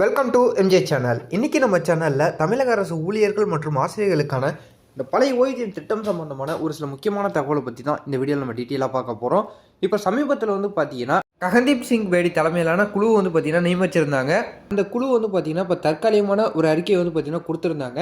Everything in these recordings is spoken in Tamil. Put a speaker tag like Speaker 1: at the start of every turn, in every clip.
Speaker 1: வெல்கம் டு எம்ஜே சேனல் இன்றைக்கி நம்ம சேனலில் தமிழக அரசு ஊழியர்கள் மற்றும் ஆசிரியர்களுக்கான இந்த பழைய ஓய்வூதியம் திட்டம் சம்பந்தமான ஒரு சில முக்கியமான தகவலை பற்றி தான் இந்த வீடியோவில் நம்ம டீட்டெயிலாக பார்க்க போகிறோம் இப்போ சமீபத்தில் வந்து பார்த்தீங்கன்னா ககன்தீப் சிங் பேடி தலைமையிலான குழு வந்து பார்த்தீங்கன்னா நியமிச்சிருந்தாங்க. அந்த குழு வந்து பார்த்தீங்கன்னா இப்போ தற்காலிகமான ஒரு அறிக்கையை வந்து பார்த்தீங்கன்னா கொடுத்துருந்தாங்க.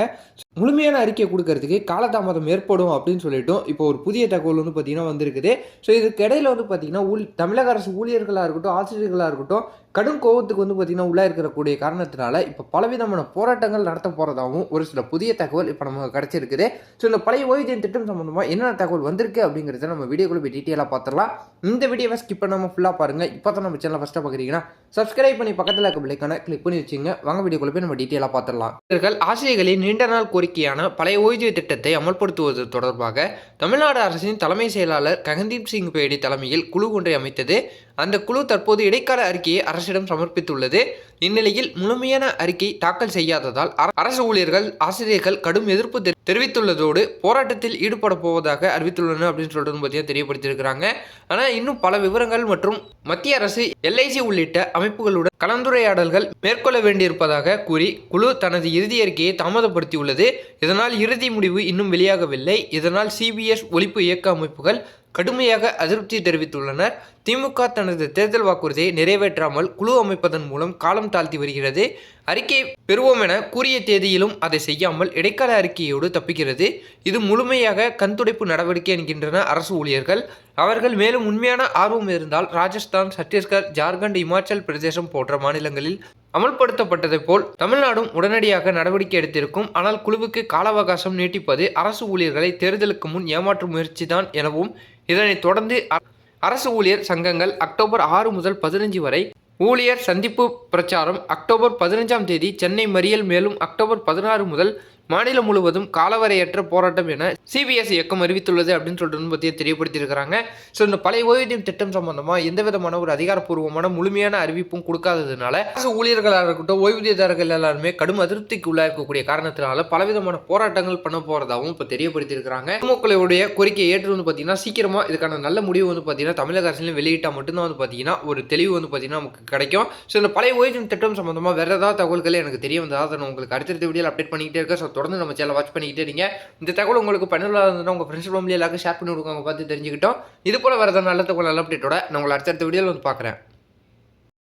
Speaker 1: முழுமையான அறிக்கையை கொடுக்கறதுக்கு காலதாமதம் ஏற்படும் அப்படின்னு சொல்லிட்டும் இப்போ ஒரு புதிய தகவல் வந்து பார்த்தீங்கன்னா வந்திருக்குது. ஸோ இதுக்கு இடையில வந்து பார்த்தீங்கன்னா ஊழ் தமிழக அரசு ஊழியர்களாக இருக்கட்டும் ஆசிரியர்களாக இருக்கட்டும் கடும் கோவத்துக்கு வந்து பார்த்தீங்கன்னா உள்ளே இருக்கக்கூடிய காரணத்தினால இப்போ பலவிதமான போராட்டங்கள் நடத்த போகிறதாகவும் ஒரு சில புதிய தகவல் இப்போ நமக்கு கிடச்சிருக்குது. ஸோ இந்த பழைய ஓய்வூதியம் திட்டம் சம்மந்தமாக என்னென்ன தகவல் வந்திருக்கு அப்படிங்கிறத நம்ம வீடியோக்குள்ள போய் டீட்டெயிலாக பார்த்துடலாம். இந்த வீடியோவை ஸ்கிப் பண்ணாமல் ஃபுல்லாக பாருங்கள் இப்போ தான் நம்ம சேனல் ஃபஸ்ட்டாக பார்க்குறீங்கன்னா சப்ஸ்கிரைப் பண்ணி பக்கத்தில் இருக்க பிள்ளைக்கான கிளிக் பண்ணி வச்சுங்க. வாங்க வீடியோக்குள்ள போய் நம்ம டீட்டெயிலாக பார்த்துடலாம். இவர்கள் ஆசிரியர்களின் நீண்ட நாள் கோரிக்கையான பழைய ஓய்வூதிய திட்டத்தை அமல்படுத்துவது தொடர்பாக தமிழ்நாடு அரசின் தலைமை செயலாளர் ககன்தீப் சிங் பேடி தலைமையில் குழு ஒன்றை அமைத்தது. அந்த குழு தற்போது இடைக்கால அறிக்கையை அரசிடம் சமர்ப்பித்துள்ளது. இந்நிலையில் முழுமையான அறிக்கை தாக்கல் செய்யாததால் அரசு ஊழியர்கள் ஆசிரியர்கள் கடும் எதிர்ப்பு தெரிவித்துள்ளதோடு போராட்டத்தில் ஈடுபட போவதாக அறிவித்துள்ளனர் அப்படின்னு சொல்லிட்டு வந்து பார்த்தீங்கன்னா தெரியப்படுத்தியிருக்கிறாங்க. ஆனால் இன்னும் பல விவரங்கள் மற்றும் மத்திய அரசு எல்ஐசி உள்ளிட்ட அமைப்புகளுடன் கலந்துரையாடல்கள் மேற்கொள்ள வேண்டியிருப்பதாக கூறி குழு தனது இறுதி அறிக்கையை தாமதப்படுத்தியுள்ளது. இதனால் இறுதி முடிவு இன்னும் வெளியாகவில்லை. இதனால் சிபிஎஸ் ஒழிப்பு இயக்க அமைப்புகள் கடுமையாக அதிருப்தி தெரிவித்துள்ளனர். திமுக தனது தேர்தல் வாக்குறுதியை நிறைவேற்றாமல் குழு அமைப்பதன் மூலம் காலம் தாழ்த்தி வருகிறது. அறிக்கை பெறுவோம் என கூறிய தேதியிலும் அதை செய்யாமல் இடைக்கால அறிக்கையோடு தப்பிக்கிறது. இது முழுமையாக கண்துடைப்பு நடவடிக்கை என்கின்றன அரசு ஊழியர்கள். அவர்கள் மேலும் உண்மையான ஆர்வம் இருந்தால் ராஜஸ்தான் சத்தீஸ்கர் ஜார்க்கண்ட் இமாச்சல் பிரதேசம் போன்ற மாநிலங்களில் அமல்படுத்தப்பட்டதை போல் தமிழ்நாடும் உடனடியாக நடவடிக்கை எடுத்திருக்கும். ஆனால் குழுவுக்கு கால அவகாசம் நீட்டிப்பது அரசு ஊழியர்களை தேர்தலுக்கு முன் ஏமாற்றும் முயற்சிதான் எனவும் இதனைத் தொடர்ந்து அ- அரசு ஊழியர் சங்கங்கள் அக்டோபர் ஆறு முதல் பதினஞ்சு வரை ஊழியர் சந்திப்பு பிரச்சாரம் அக்டோபர் பதினஞ்சாம் தேதி சென்னை மறியல் மேலும் அக்டோபர் பதினாறு முதல் மாநிலம் முழுவதும் காலவரையற்ற போராட்டம் என சிபிஎஸ் இயக்கம் அறிவித்துள்ளது அப்படின்னு சொல்லிட்டு வந்து பற்றி தெரியப்படுத்தியிருக்கிறாங்க. ஸோ இந்த பழைய ஓய்வூதியம் திட்டம் சம்பந்தமாக எந்த விதமான ஒரு அதிகாரப்பூர்வமான முழுமையான அறிவிப்பும் கொடுக்காததுனால அரசு ஊழியர்களாக இருக்கட்டும் ஓய்வூதியதாரர்கள் எல்லாருமே கடும் அதிருப்திக்கு உள்ளா இருக்கக்கூடிய காரணத்தினால பலவிதமான போராட்டங்கள் பண்ண போறதாகவும் இப்போ தெரியப்படுத்தியிருக்கிறாங்க. பொதுமக்களுடைய கோரிக்கையை ஏற்று வந்து பார்த்தீங்கன்னா சீக்கிரமாக இதுக்கான நல்ல முடிவு வந்து பார்த்தீங்கன்னா தமிழக அரசிலும் வெளியிட்டால் மட்டும்தான் வந்து பார்த்தீங்கன்னா ஒரு தெளிவு வந்து பார்த்தீங்கன்னா நமக்கு கிடைக்கும். ஸோ இந்த பழைய ஓய்வூதியம் திட்டம் சம்பந்தமாக வேறு ஏதாவது தகவல்கள் எனக்கு தெரிய வந்ததாக அதை நான் உங்களுக்கு அடுத்தடுத்த வீடியோவில் அப்டேட் பண்ணிக்கிட்டே இருக்கேன். ஸோ தொடர்ந்து நம்ம சேனல் வாட்ச் பண்ணிக்கிட்டே இருங்க. இந்த தகவல் உங்களுக்கு பயனுள்ளதாக இருந்தால் உங்கள் ஃப்ரெண்ட்ஸ் ஃபேமிலி எல்லாருக்கும் ஷேர் பண்ணி கொடுங்க பார்த்து தெரிஞ்சுக்கிட்டோம். இது போல் வரதான் நல்ல தகவல் நல்ல அப்டேட்டோட நான் உங்களை அடுத்தடுத்த வீடியோவில் வந்து பார்க்குறேன்.